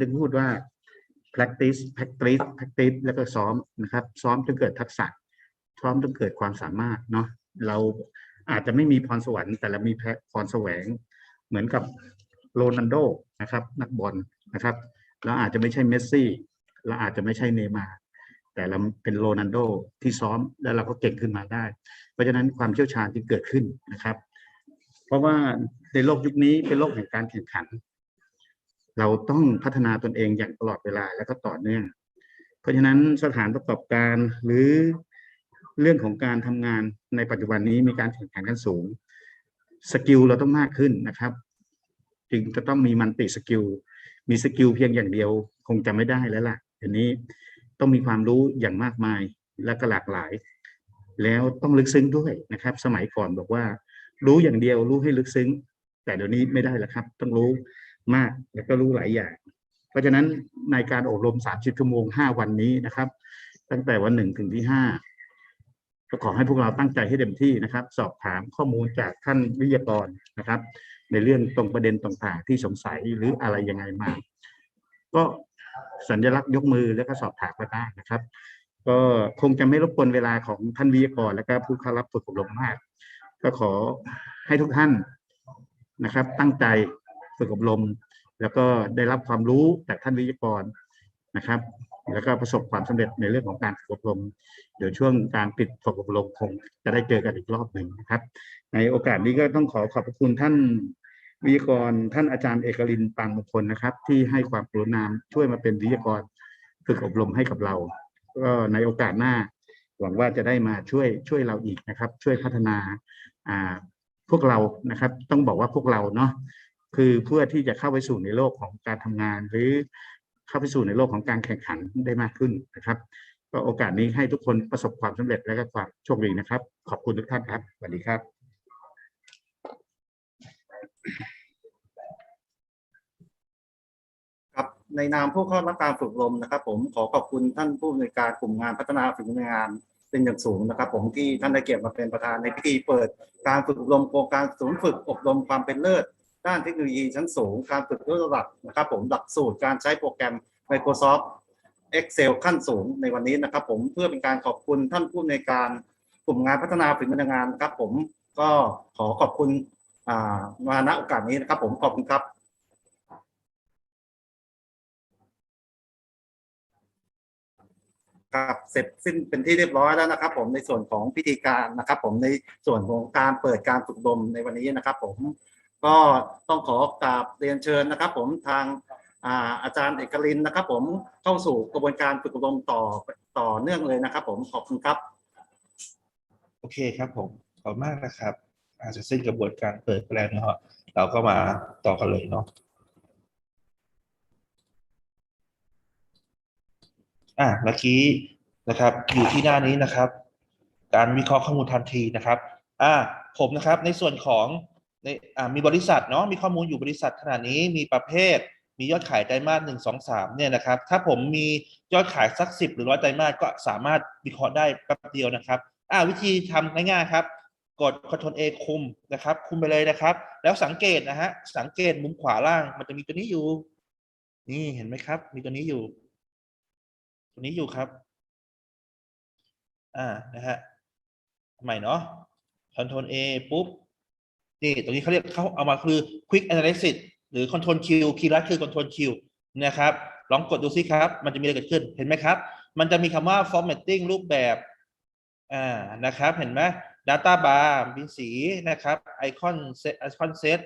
ถึงพูดว่า practice practice practice แล้วก็ซ้อมนะครับ ซ้อมจนเกิดทักษะ ซ้อมจนเกิดความสามารถเนาะเราอาจจะไม่มีพรสวรรค์ แต่เรามีพรแสวง เหมือนกับโรนัลโดนะครับ นักบอลนะครับเราอาจจะไม่ใช่เมสซี่เราอาจจะไม่ใช่เนมาแต่เราเป็นโรนัลโดที่ซ้อมแล้วเราก็เก่งขึ้นมาได้ เพราะฉะนั้นความเชี่ยวชาญที่เกิดขึ้นนะครับ เพราะว่าในโลกยุคนี้เป็นโลกแห่งการแข่งขัน เราต้องพัฒนาตนเองอย่างตลอดเวลาและก็ต่อเนื่อง เพราะฉะนั้นสถานประกอบการหรือเรื่องของการทำงานในปัจจุบันนี้มีการแข่งขันกันสูงสกิลเราต้องมากขึ้นนะครับ จึงจะต้องมีมันติสกิลมีสกิลเพียงอย่างเดียว คงจะไม่ได้แล้วล่ะเดี๋ยวนี้ต้องมีความรู้อย่างมากมายและก็หลากหลาย แล้วต้องลึกซึ้งด้วยนะครับ สมัยก่อนบอกว่า รู้อย่างเดียวรู้ให้ลึกซึ้ง แต่เดี๋ยวนี้ไม่ได้แล้วครับ ต้องรู้ มาก แล้วก็รู้หลายอย่าง เพราะฉะนั้นในการอบรม30ชั่วโมง5วันนี้นะครับ ตั้งแต่วันหนึ่งถึงที่ห้าก็ขอให้พวกเราตั้งใจให้เต็มที่นะครับ สอบถามข้อมูลจากท่านวิทยากรนะครับ ในเรื่องตรงประเด็นต่างๆที่สงสัยหรืออะไรยังไงมา ก็สัญลักษณ์ยกมือแล้วก็สอบถามมาได้นะครับ ก็คงจะไม่รบกวนเวลาของท่านวิทยากร และก็ผู้เข้ารับฝึกอบรมมาก ก็ขอให้ทุกท่านนะครับ ตั้งใจ ฝึกอบรม แล้วก็ได้รับความรู้จากท่านวิทยากรนะครับ แล้วก็ประสบความสำเร็จในเรื่องของการฝึกอบรม เดี๋ยวช่วงการปิดฝึกอบรมคงจะได้เจอกันอีกรอบหนึ่งนะครับ ในโอกาสนี้ก็ต้องขอขอบพระคุณท่านวิทยากรท่านอาจารย์เอกลินปานมงคลนะครับ ที่ให้ความกรุณาช่วยมาเป็นวิทยากรฝึกอบรมให้กับเราก็ในโอกาสหน้า หวังว่าจะได้มาช่วยช่วยเราอีกนะครับ ช่วยพัฒนาพวกเรานะครับ ต้องบอกว่าพวกเราเนาะ คือเพื่อที่จะเข้าไปสู่ในโลกของการทำงาน หรือเข้าไปสู่ในโลกของการแข่งขันได้มากขึ้นนะครับ ก็โอกาสนี้ให้ทุกคนประสบความสำเร็จและก็ความโชคดีนะครับ ขอบคุณทุกท่านครับสวัสดีครับ ครับในนามผู้เข้ารับการฝึกอบรมนะครับ ผมขอขอบคุณท่านผู้อำนวยการกลุ่มงานพัฒนาฝีมืองานเป็นอย่างสูงนะครับ ผมที่ท่านได้เกียรติมาเป็นประธานในพิธีเปิดการฝึกอบรมโครงการศูนย์ฝึกอบรมความเป็นเลิศ ด้านเทคโนโลยีชั้นสูง การฝึกระดับนะครับผมหลักสูตรการใช้โปรแกรม Microsoft Excel ขั้นสูงในวันนี้นะครับ ผมเพื่อเป็นการขอบคุณท่านผู้อำนการกลุ่มงานพัฒนาฝีมืองานครับ ผมก็ขอขอบคุณอ่ามาณโอกาสนี้นะครับ ผมขอบคุณครับครับเสร็จสิ้นเป็นที่เรียบร้อยแล้วนะครับ ผมในส่วนของพิธีการนะครับ ผมในส่วนของการเปิดการฝึกอบรมในวันนี้นะครับ ผม ก็ต้องขอกราบเรียนเชิญนะครับ ผมทางอาอาจารย์เอกลินนะครับ ผมเข้าสู่กระบวนการฝึกอบรมต่อต่อเนื่องเลยนะครับ ผมขอบคุณครับ โอเคครับผมขอบมากนะครับ อาจจะสิ้นกระบวนการเปิดไปแล้วเนาะเราก็มาต่อกันเลยเนาะอะเมื่อกี้นะครับ อยู่ที่หน้านี้นะครับ การวิเคราะห์ข้อมูลทันทีนะครับ อ่าผมนะครับในส่วนของ ในอ่ามีบริษัทเนาะมีข้อมูลอยู่บริษัทขนาดนี้มีประเภท มียอดขายไตรมาสหนึ่งสองสามเนี่ยนะครับ ถ้าผมมียอดขายสักสิบหรือร้อยไตรมาสก็สามารถวิเคราะห์ได้แป๊บเดียวนะครับอ่าวิธีทำง่ายๆครับกด Ctrl A คุมนะครับ คุมไปเลยนะครับ แล้วสังเกตนะฮะสังเกตมุมขวาล่าง มันจะมีตัวนี้อยู่ นี่เห็นไหมครับ มีตัวนี้อยู่ ตัวนี้อยู่ครับ อ่านะฮะใหม่เนาะ Ctrl A ปุ๊บ นี่ตรงนี้เขาเรียกเขาเอามาคือ Quick Analysis หรือ Control Q คีย์ลัดคือ Control Q นะครับ ลองกดดูสิครับ มันจะมีอะไรเกิดขึ้นเห็นไหมครับ มันจะมีคำว่า formatting รูปแบบอ่านะครับ เห็นไหม data bar มีสีนะครับ icon set icon set